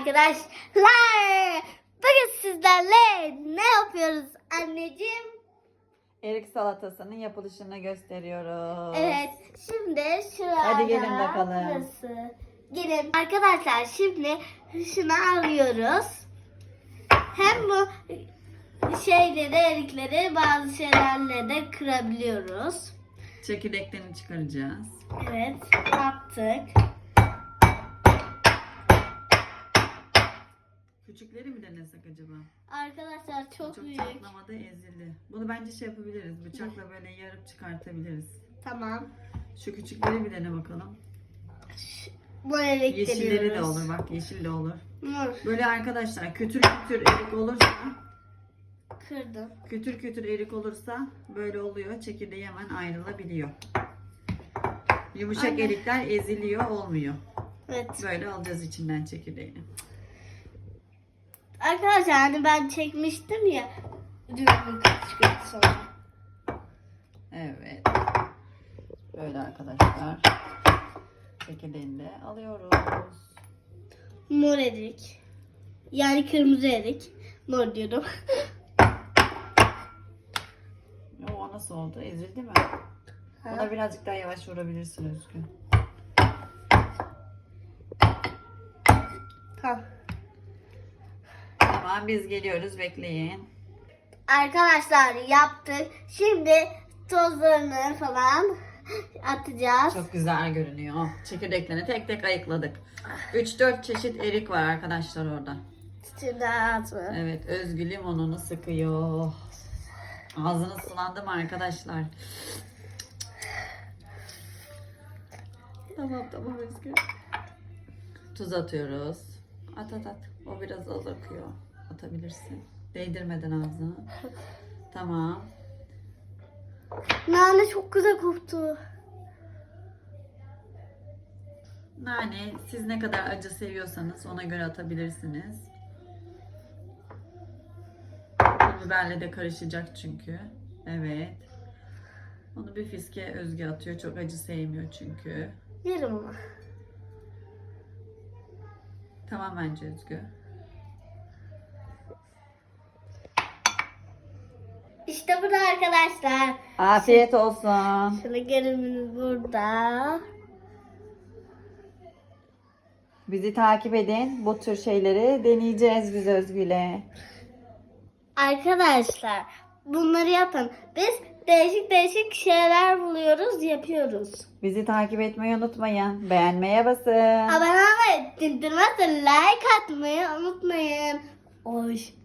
arkadaşlar. Bugün sizlerle ne yapıyoruz anneciğim? Erik salatasının yapılışını gösteriyoruz. Evet şimdi şurada. Hadi gelin bakalım. Burası. Gelin. Arkadaşlar şimdi şunu alıyoruz. Hem bu şeyleri erikleri bazı şeylerle de kırabiliyoruz. Çekirdeklerini çıkaracağız. Evet attık. Küçükleri mi denesek acaba? Arkadaşlar çok, Çok büyük. çatlamada ezildi. Bunu bence şey yapabiliriz. Bıçakla böyle yarıp çıkartabiliriz. Tamam. Şu küçükleri bir dene bakalım. Bu erik Yeşilleri de olur bak yeşil de olur. Mor. Böyle arkadaşlar kütür kütür erik olursa Kırdım. kütür kütür erik olursa böyle oluyor. Çekirdeği hemen ayrılabiliyor. Yumuşak Anne. erikler eziliyor olmuyor. Evet. Böyle alacağız içinden çekirdeğini. Arkadaşlar hani ben çekmiştim ya. Düğümü çıkıyor sonra. Evet. Böyle arkadaşlar. Çekirdeğini de alıyoruz. Mor erik. Yani kırmızı erik. Mor diyorum. O nasıl oldu? Ezildi mi? Ha. Ona birazcık daha yavaş vurabilirsin Özgü. Tamam. Tamam biz geliyoruz bekleyin. Arkadaşlar yaptık. Şimdi tozlarını falan atacağız. Çok güzel görünüyor. Çekirdeklerini tek tek ayıkladık. 3-4 çeşit erik var arkadaşlar orada. Şimdi atma. Evet Özgü limonunu sıkıyor. Ağzınız sulandı mı arkadaşlar? Tamam tamam Özgü. Tuz atıyoruz. At at at. O biraz az akıyor. Atabilirsin. Değdirmeden ağzını. Tamam. Nane çok güzel koktu. Nane siz ne kadar acı seviyorsanız ona göre atabilirsiniz. Pul biberle de karışacak çünkü. Evet. Onu bir fiske Özge atıyor. Çok acı sevmiyor çünkü. Yerim ama. Tamam bence Özgü. İşte burada arkadaşlar. Afiyet olsun. Şöyle gelimimiz burada. Bizi takip edin. Bu tür şeyleri deneyeceğiz biz Özgü'yle. Arkadaşlar bunları yapın. Biz değişik değişik şeyler buluyoruz, yapıyoruz. Bizi takip etmeyi unutmayın. Beğenmeye basın. Abone olmayı, dindirmezse like atmayı unutmayın. Hoşçakalın.